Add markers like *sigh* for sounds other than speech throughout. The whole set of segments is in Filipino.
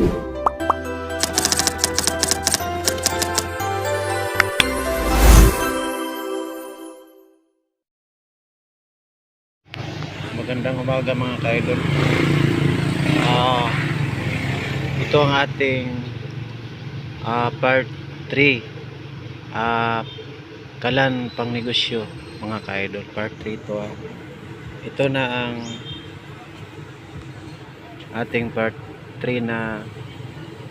Magandang umaga mga ka-idol. Ah, ito ang ating ah, part 3. Ah, kalan pang negosyo mga ka-idol. Part 3 ito. ah. Ito na ang ating part 3 na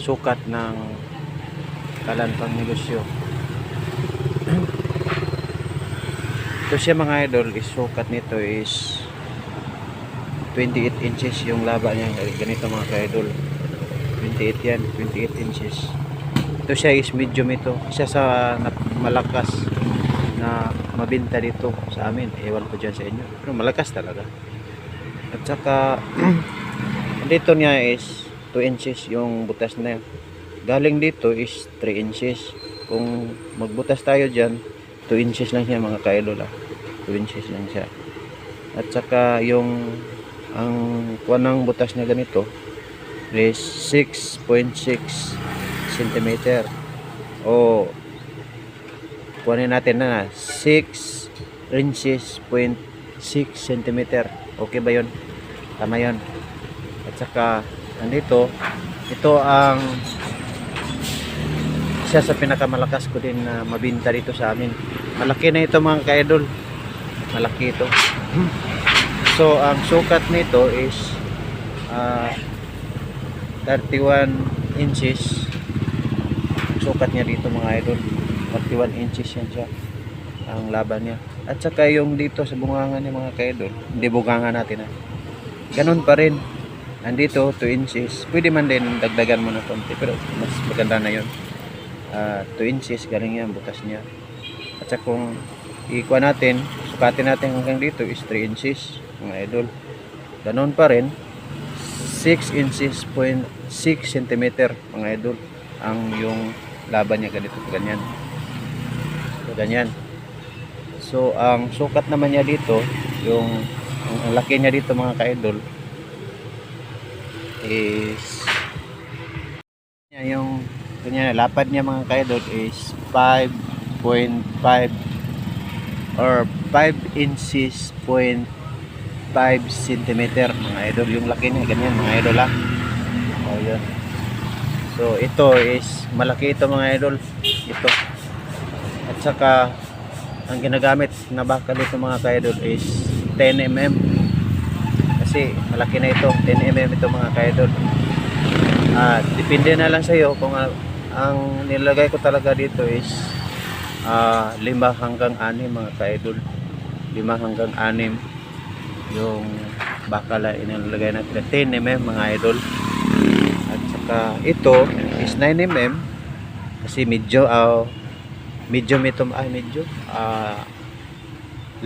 sukat ng kalan negosyo. *clears throat* Ito siya mga idol, is sukat nito is 28 inches yung laba niya. Ganito mga ka-idol. 28 yan 28 inches. Ito siya is medium ito. Isa sa malakas na mabinta dito sa amin. Ewan ko dyan sa inyo. Pero malakas talaga. At saka *clears throat* dito niya is 2 inches yung butas na yan. Galing dito is 3 inches. Kung magbutas tayo dyan 2 inches lang siya mga ka-idol ah. 2 inches lang siya. At saka yung ang kuwan ng butas niya ganito is 6.6 cm o kuwanin natin na 6 inches point 6 cm okay ba yun? tama yun. At saka nandito ito ang isa sa pinakamalakas ko din na mabinta dito sa amin malaki na ito mga ka-idol malaki ito So, ang sukat nito is ah, 31 inches. Sukat niya dito mga idol. 31 inches yan siya. Ang laban niya. At saka yung dito sa bungangan niya mga kaidol. Hindi bungangan natin ha. Ganun pa rin. Andito 2 inches. Pwede man din dagdagan mo na konti. Pero mas maganda na yun. Ah, 2 inches galing yan butas niya. At saka kung ikuha natin, sukatin natin hanggang dito is 3 inches mga idol. Ganon pa rin 6 inches point 6 centimeter mga idol ang yung laban niya ganito ganyan. So, ganyan. So ang sukat naman niya dito yung ang, ang laki niya dito mga ka-idol is yung ganyan lapad niya mga ka-idol is 5.5 or 5 inches point 5 centimeter mga idol. Yung laki niya ganyan mga idol ha oh yun. So ito is malaki ito mga idol. Ito. At saka ang ginagamit na bakal ito mga ka-idol is 10mm kasi malaki na ito 10mm ito mga ka-idol. Ah depende na lang sa iyo kung ah, ang nilagay ko talaga dito is ah 5 hanggang 6 mga ka-idol. 5 hanggang 6 yung bakal na inilagay natin 10mm mga idol. At saka ito is 9mm kasi medyo uh, medium ito ay medyo ah,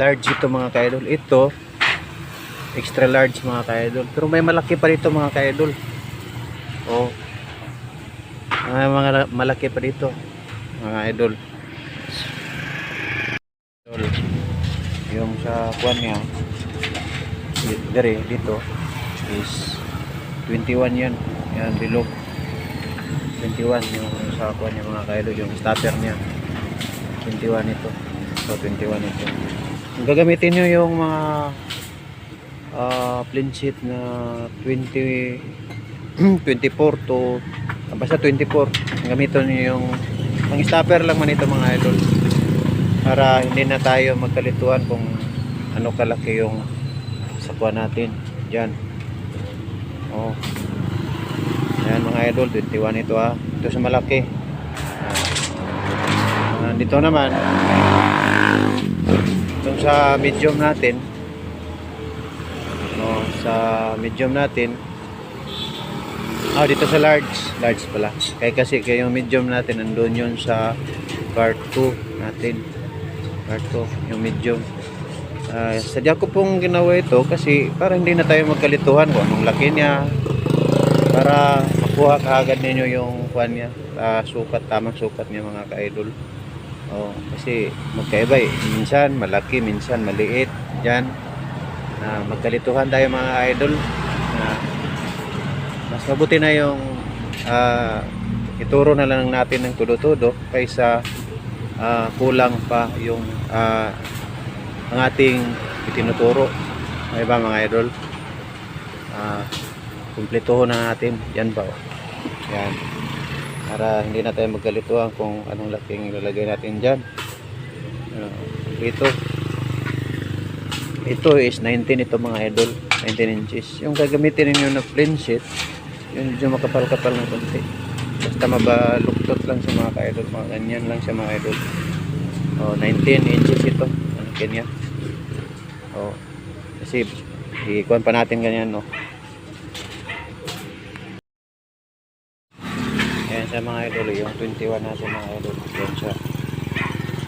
large ito mga ka-idol. Ito extra large mga ka-idol. Pero may malaki pa dito mga ka-idol. Oh. May mga malaki pa dito mga idol yung sa kuwan niya dire dito is 21 yan. Yan below 21 yung sa kuha niya mga kaidol yung starter niya. 21 ito. So 21 ito. Gagamitin nyo yung mga uh, plain sheet na 20 24 *clears throat* to ah, basta 24 gamitin nyo yung ang stopper lang man ito mga idol. Para hindi na tayo magkalituan kung ano kalaki yung sakwa natin. Dyan oh. Yan mga idol 21 ito ha ito sa malaki. Ah, dito naman. Itong sa medium natin no, sa medium natin. Ah dito sa large. Large pala. Kaya kasi kaya yung medium natin andun yun sa part 2 natin. Part 2 yung medium. Ah, sadya ko pong ginawa ito kasi para hindi na tayo magkalituhan kung anong laki niya. Para makuha kaagad ninyo yung kuan niya. Ah, sukat tamang sukat niya mga ka-idol. Oh, kasi magkaiba eh. Minsan malaki minsan maliit. Yan na magkalituhan tayo mga idol na mas mabuti na yung ah, ituro na lang natin ng tudo-tudo kaysa ah, kulang pa yung ah, ang ating itinuturo. Ay ba mga idol? Ah, kumpletuhin na natin. Yan ba? oh. Yan. Para hindi na tayo magkalituhan kung anong laking ilalagay natin dyan. Ah, dito. Ito is 19 ito mga idol. 19 inches. Yung gagamitin ninyo na plain sheet, yun medyo makapal-kapal ng konti. Basta mabaluktot lang sa mga ka-idol. Mga ganyan lang sa mga idol. Oh, 19 inches ito. Ano ganyan. Oh, kasi ikuan pa natin ganyan, no. Ayan sa mga idol, yung 21 natin mga idol. Yan siya.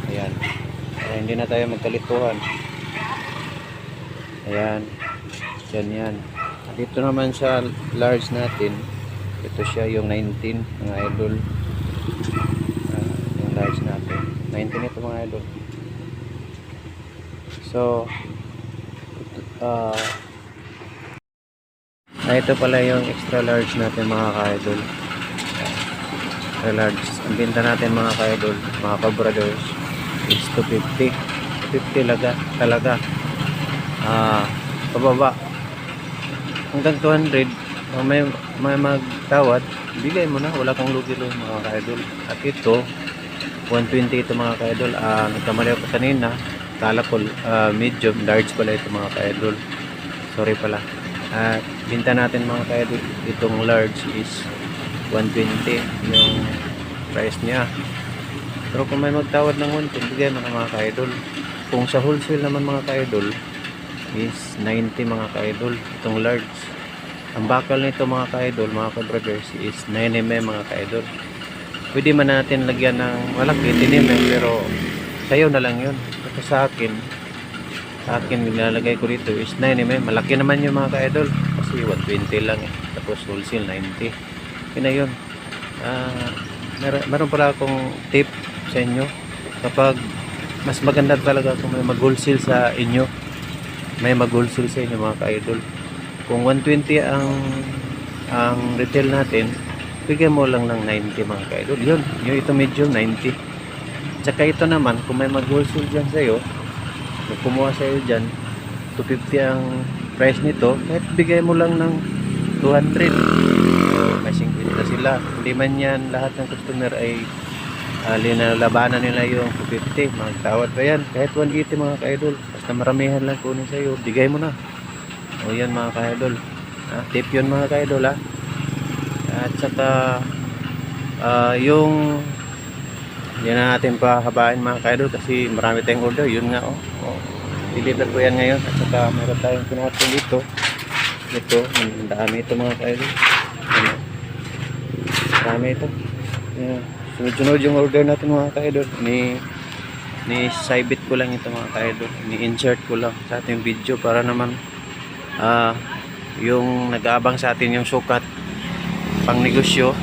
Ayan. Kaya hindi na tayo magkalituhan. Ayan. Yan yan. Dito naman sa large natin, ito siya yung 19 mga idol. Ah, yung large natin. 19 ito mga idol. So, ah ah, ito pala yung extra large natin mga ka-idol. Extra large. Ang binta natin mga ka-idol, mga ka-brothers, is 250. 250 laga, talaga. Ah, pababa. Hanggang 200, kung may, may magtawad, bigay mo na, wala kang lugi lo mga ka-idol. At ito, 120 ito mga ka-idol. Ah, nagkamali ako kanina. Kala ko ah, medium, large pala ito mga ka-idol. Sorry pala. At binta natin mga ka-idol, itong large is 120 yung price niya. Pero kung may magtawad ng 110, bigay mo na mga ka-idol. Kung sa wholesale naman mga ka-idol, is 90 mga ka-idol, itong large. Ang bakal nito mga ka-idol, mga ka-brothers, is 9mm mga ka-idol. Pwede man natin lagyan ng malaki, 10mm, pero sa'yo na lang yun. Kasi sa akin, sa akin, nilalagay ko dito is 9mm. Malaki naman yung mga ka-idol. Kasi 120 lang eh. Tapos wholesale 90. Yun na yun. Ah, meron, meron pala akong tip sa inyo. Kapag mas maganda talaga kung may mag-wholesale sa inyo. May mag-wholesale sa inyo mga ka-idol. Kung 120 ang ang retail natin, bigyan mo lang ng 90 mga ka-idol. Yun, yung ito medium 90. Tsaka ito naman, kung may mag-wholesale dyan sa'yo, kung kumuha sa'yo dyan, 250 ang price nito, kahit bigay mo lang ng 200. So, may 50 sila. Hindi man yan lahat ng customer ay uh, linalabanan nila yung 250. Magtawad pa yan. Kahit 180 mga ka-idol. Basta maramihan lang kunin sa'yo, bigay mo na. O yan mga ka-idol. Ah, tip yun mga ka-idol ha. At saka ah, yung yan na natin pahabain mga ka-idol kasi marami tayong order. Yun nga oh. oh. Deliver ko yan ngayon. At saka meron tayong pinatong dito. Ito, ang dami ito mga ka-idol. Marami ito. Yan. Sunod-sunod yung order natin mga ka-idol. Ni ni Saibit ko lang ito mga ka-idol. Ni-insert ko lang sa ating video para naman ah yung nag-aabang sa atin yung sukat pang negosyo.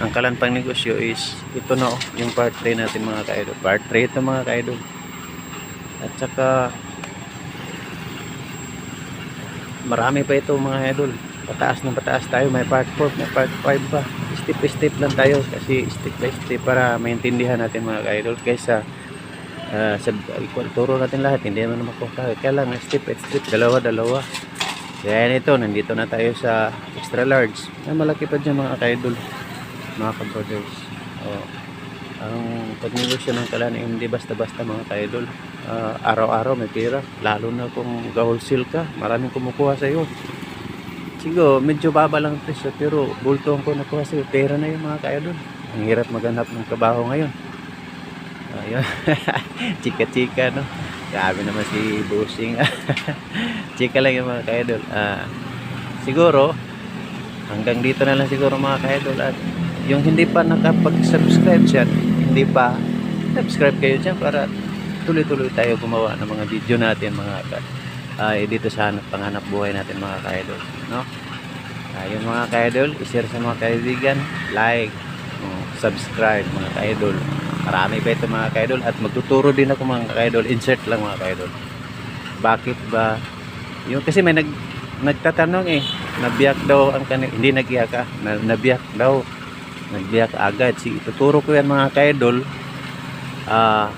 Ang kalan pang negosyo is ito na oh, yung part 3 natin mga ka-idol. Part 3 ito mga ka-idol. At saka marami pa ito mga idol. Pataas ng pataas tayo. May part 4 may part 5 pa step by step lang tayo kasi step by step para maintindihan natin mga ka-idol kaysa uh, sa turo natin lahat hindi naman makuha kaya lang step by step dalawa dalawa. Kaya nito nandito na tayo sa extra large. Na malaki pa dyan mga ka-idol mga ka-brothers. Oh, ang pagnegosyo ng kalan hindi basta-basta mga ka-idol. Ah, araw-araw may pera lalo na kung ga-wholesale ka maraming kumukuha sa iyo siguro medyo baba lang ang presyo pero bulto ang ko nakuha sa pera na yung mga ka-idol ang hirap maghanap ng trabaho ngayon. Ayun. *laughs* Chika-chika no? Grabe naman si Busing *laughs* chika lang yung mga ka-idol Ah, siguro hanggang dito na lang siguro mga ka-idol at yung hindi pa nakapag-subscribe dyan hindi pa subscribe kayo dyan para tuloy-tuloy tayo gumawa ng mga video natin mga ka ay dito sa hanap buhay natin mga ka-idol no? Ayun mga ka-idol i-share sa mga kaibigan like mm, subscribe mga ka-idol. Marami pa ito mga ka-idol at magtuturo din ako mga ka-idol. Insert lang mga ka-idol. Bakit ba? Yung kasi may nag nagtatanong eh. Nabiyak daw ang kanil hindi nagiyak ah. Na, nabiyak daw. Nagbiyak agad. Sige, ituturo ko yan mga ka-idol. Ah,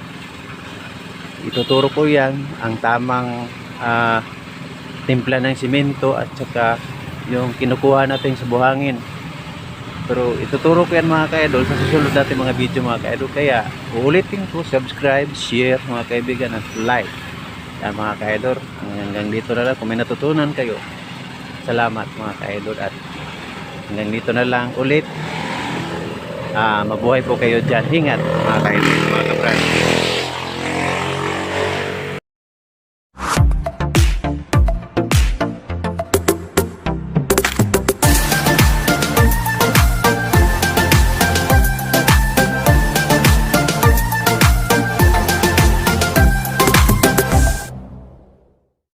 ituturo ko yan ang tamang ah, timpla ng simento at saka yung kinukuha natin sa buhangin. Pero ituturo ko yan mga ka-idol sa susunod natin mga video mga ka-idol. Kaya uulitin ko, subscribe, share mga kaibigan at like. Yan mga ka-idol. Hanggang dito na lang. Kung may natutunan kayo, salamat mga ka-idol. At hanggang dito na lang ulit. Ah, mabuhay po kayo dyan. Ingat mga ka-idol, mga ka